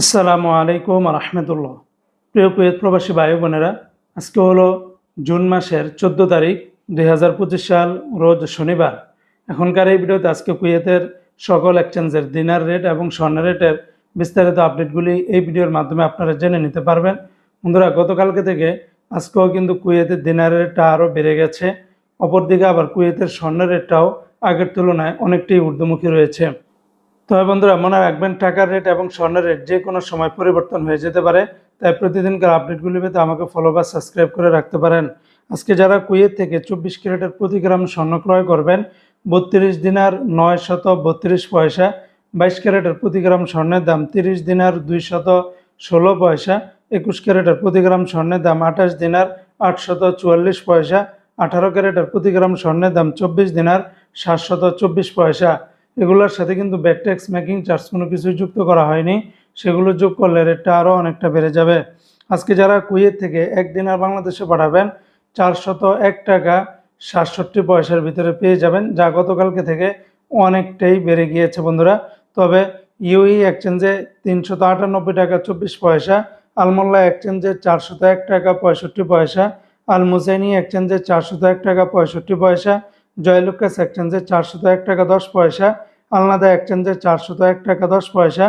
আসসালামু আলাইকুম রহমতুল্লাহ প্রিয় কুয়েত প্রবাসী ভাই বোনেরা, আজকে হলো জুন মাসের চোদ্দ তারিখ দুই হাজার পঁচিশ সাল, রোজ শনিবার। এখনকার এই ভিডিওতে আজকে কুয়েতের সকল এক্সচেঞ্জের দিনার রেট এবং স্বর্ণের রেটের বিস্তারিত আপডেটগুলি এই ভিডিওর মাধ্যমে আপনারা জেনে নিতে পারবেন। বন্ধুরা, গতকালকে থেকে আজকেও কিন্তু কুয়েতের দিনার রেটটা আরও বেড়ে গেছে। অপরদিকে আবার কুয়েতের স্বর্ণের রেটটাও আগের তুলনায় অনেকটাই ঊর্ধ্বমুখী রয়েছে। তবে বন্ধুরা, মনে রাখবেন টাকার রেট এবং স্বর্ণের রেট যে কোনো সময় পরিবর্তন হয়ে যেতে পারে। তাই প্রতিদিনকার আপডেটগুলি পেতে আমাকে ফলো বা সাবস্ক্রাইব করে রাখতে পারেন। আজকে যারা কুয়েত থেকে চব্বিশ ক্যারেটের প্রতি গ্রাম স্বর্ণ ক্রয় করবেন, বত্রিশ দিনার নয় শত বত্রিশ পয়সা, বাইশ ক্যারেটের প্রতি গ্রাম স্বর্ণের দাম তিরিশ দিনার দুই শত ষোলো পয়সা, একুশ ক্যারেটের প্রতি গ্রাম স্বর্ণের দাম আঠাশ দিনার আটশত চুয়াল্লিশ পয়সা, আঠারো ক্যারেটের প্রতি গ্রাম স্বর্ণের দাম চব্বিশ দিনার সাতশত চব্বিশ পয়সা। এগুলোর সাথে কিন্তু ব্যাক ট্যাক্স মেকিং চার্জ কোনো কিছুই যুক্ত করা হয়নি। সেগুলো যোগ করলে রেটটা আরও অনেকটা বেড়ে যাবে। আজকে যারা কুয়েত থেকে একদিন আর বাংলাদেশে পাঠাবেন, চারশত এক টাকা সাতষট্টি পয়সার ভিতরে পেয়ে যাবেন, যা গতকালকে থেকে অনেকটাই বেড়ে গিয়েছে বন্ধুরা। তবে ইউই এক্সচেঞ্জে তিনশত আটানব্বই টাকা চব্বিশ পয়সা, আলমোল্লা এক্সচেঞ্জে চারশত এক টাকা পঁয়ষট্টি পয়সা আল মুসাইনি এক্সচেঞ্জে চারশত এক টাকা পঁয়ষট্টি পয়সা জয়লুকাস এক্সচেঞ্জে চারশত এক টাকা দশ পয়সা, আলনাদা এক্সচেঞ্জে চারশত এক টাকা দশ পয়সা,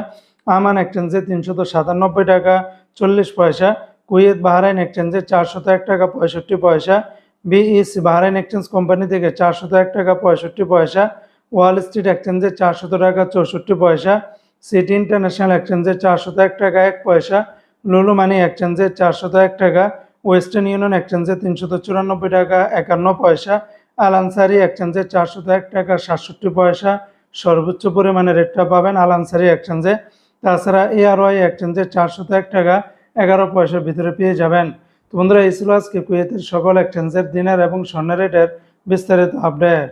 আমান এক্সচেঞ্জে তিনশত সাতানব্বই টাকা চল্লিশ পয়সা, কুয়েত বাহরাইন এক্সচেঞ্জে চারশত এক টাকা পঁয়ষট্টি পয়সা, বিইসি বাহরাইন এক্সচেঞ্জ কোম্পানি থেকে চারশত এক টাকা পঁয়ষট্টি পয়সা, ওয়াল স্ট্রিট এক্সচেঞ্জে চারশত টাকা চৌষট্টি পয়সা, সিটি ইন্টারন্যাশনাল এক্সচেঞ্জে চারশত এক টাকা এক পয়সা, লুলু মানি এক্সচেঞ্জে চারশত এক টাকা, ওয়েস্টার্ন ইউনিয়ন এক্সচেঞ্জে তিনশত চুরানব্বই টাকা একান্ন পয়সা আল আনসারি এক্সচেঞ্জে চারশত এক টাকা সাতষট্টি পয়সা সর্বোচ্চ পরিমাণে রেটটা পাবেন আল আনসারি এক্সচেঞ্জে। তাছাড়া এআরওয়াই এক্সচেঞ্জে চারশত এক টাকা এগারো পয়সার ভিতরে পেয়ে যাবেন। তো বন্ধুরা, এই ছিল আজকে কুয়েতের সকল এক্সচেঞ্জের দিনের এবং স্বর্ণের রেটের বিস্তারিত আপডেট।